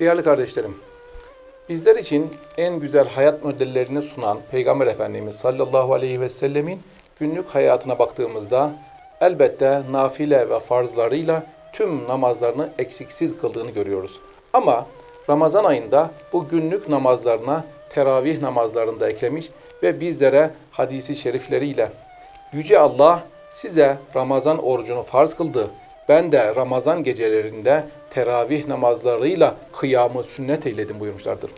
Değerli kardeşlerim, bizler için en güzel hayat modellerini sunan Peygamber Efendimiz sallallahu aleyhi ve sellemin günlük hayatına baktığımızda elbette nafile ve farzlarıyla tüm namazlarını eksiksiz kıldığını görüyoruz. Ama Ramazan ayında bu günlük namazlarına teravih namazlarını da eklemiş ve bizlere hadisi şerifleriyle Yüce Allah size Ramazan orucunu farz kıldı. Ben de Ramazan gecelerinde teravih namazlarıyla kıyamı sünnet eyledim buyurmuşlardır.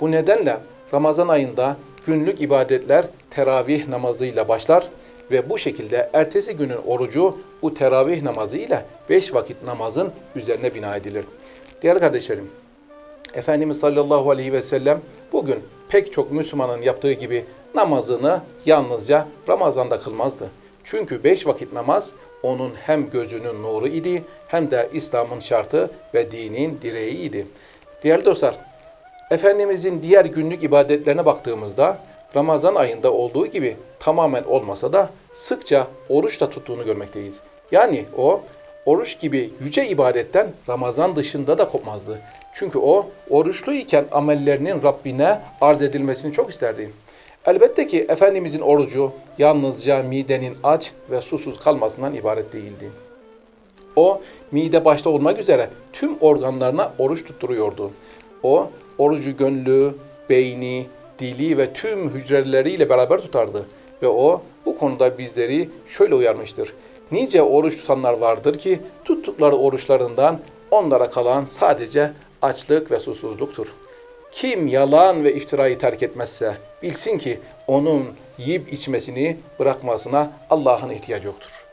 Bu nedenle Ramazan ayında günlük ibadetler teravih namazıyla başlar ve bu şekilde ertesi günün orucu bu teravih namazı ile beş vakit namazın üzerine bina edilir. Değerli kardeşlerim, Efendimiz sallallahu aleyhi ve sellem bugün pek çok Müslümanın yaptığı gibi namazını yalnızca Ramazan'da kılmazdı. Çünkü beş vakit namaz onun hem gözünün nuru idi hem de İslam'ın şartı ve dinin direğiydi. Değerli dostlar, Efendimizin diğer günlük ibadetlerine baktığımızda Ramazan ayında olduğu gibi tamamen olmasa da sıkça oruç da tuttuğunu görmekteyiz. Yani o oruç gibi yüce ibadetten Ramazan dışında da kopmazdı. Çünkü o oruçlu iken amellerinin Rabbine arz edilmesini çok isterdi. Elbette ki Efendimizin orucu yalnızca midenin aç ve susuz kalmasından ibaret değildi. O mide başta olmak üzere tüm organlarına oruç tutturuyordu. O orucu gönlü, beyni, dili ve tüm hücreleriyle beraber tutardı. Ve o bu konuda bizleri şöyle uyarmıştır. Nice oruç tutanlar vardır ki tuttukları oruçlarından onlara kalan sadece açlık ve susuzluktur. Kim yalan ve iftirayı terk etmezse bilsin ki onun yiyip içmesini bırakmasına Allah'ın ihtiyacı yoktur.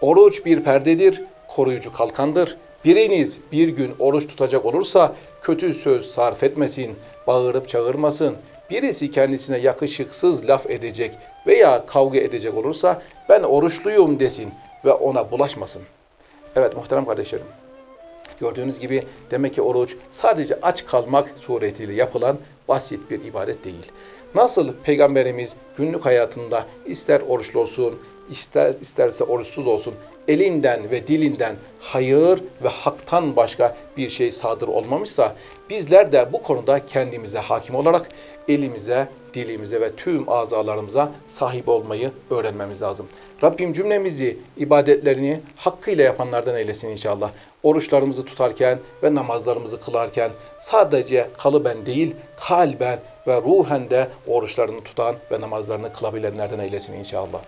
Oruç bir perdedir, koruyucu kalkandır. Biriniz bir gün oruç tutacak olursa kötü söz sarf etmesin, bağırıp çağırmasın. Birisi kendisine yakışıksız laf edecek veya kavga edecek olursa ben oruçluyum desin ve ona bulaşmasın. Evet muhterem kardeşlerim. Gördüğünüz gibi demek ki oruç sadece aç kalmak suretiyle yapılan basit bir ibadet değil. Nasıl Peygamberimiz günlük hayatında ister oruçlu olsun, ister isterse oruçsuz olsun elinden ve dilinden hayır ve haktan başka bir şey sadır olmamışsa bizler de bu konuda kendimize hakim olarak elimize, dilimize ve tüm azalarımıza sahip olmayı öğrenmemiz lazım. Rabbim cümlemizi ibadetlerini hakkıyla yapanlardan eylesin inşallah. Oruçlarımızı tutarken ve namazlarımızı kılarken sadece kalıben değil kalben ve ruhen de oruçlarını tutan ve namazlarını kılabilenlerden eylesin inşallah.